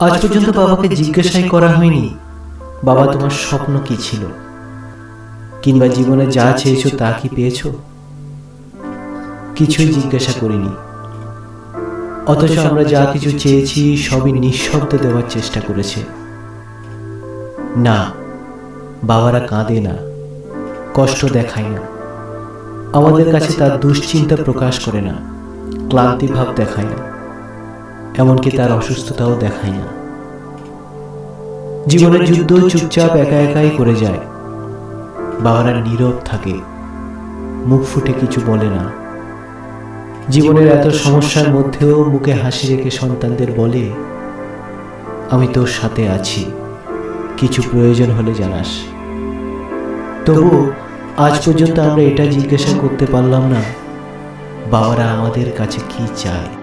আজ পর্যন্ত বাবাকে জিজ্ঞাসাই করা হয়নি, বাবা তোমার স্বপ্ন কি ছিল? কিংবা জীবনে যা চেয়েছো তা কি পেয়েছ? কিছুই জিজ্ঞাসা করিনি। অথচ আমরা যা কিছু চেয়েছি সবই নিঃশব্দে দেওয়ার চেষ্টা করেছে। না, বাবারা কাঁদে না, কষ্ট দেখায় না। আমাদের কাছে তার দুশ্চিন্তা প্রকাশ করে না, ক্লান্তি ভাব দেখায় না। এমনকি তার অসুস্থতাও দেখায় না। জীবনের যুদ্ধ চুপচাপ একা একাই করে যায়। বাবারা নীরব থাকে। মুখ ফুটে কিছু বলে না। জীবনের এত সমস্যার মধ্যেও মুখে হাসি রেখে সন্তানদের বলে, আমি তোর সাথে আছি। কিছু প্রয়োজন হলে জানাস। তবু আজ পর্যন্ত আমরা এটা জিজ্ঞাসা করতে পারলাম না, বাবারা আমাদের কাছে কি চায়?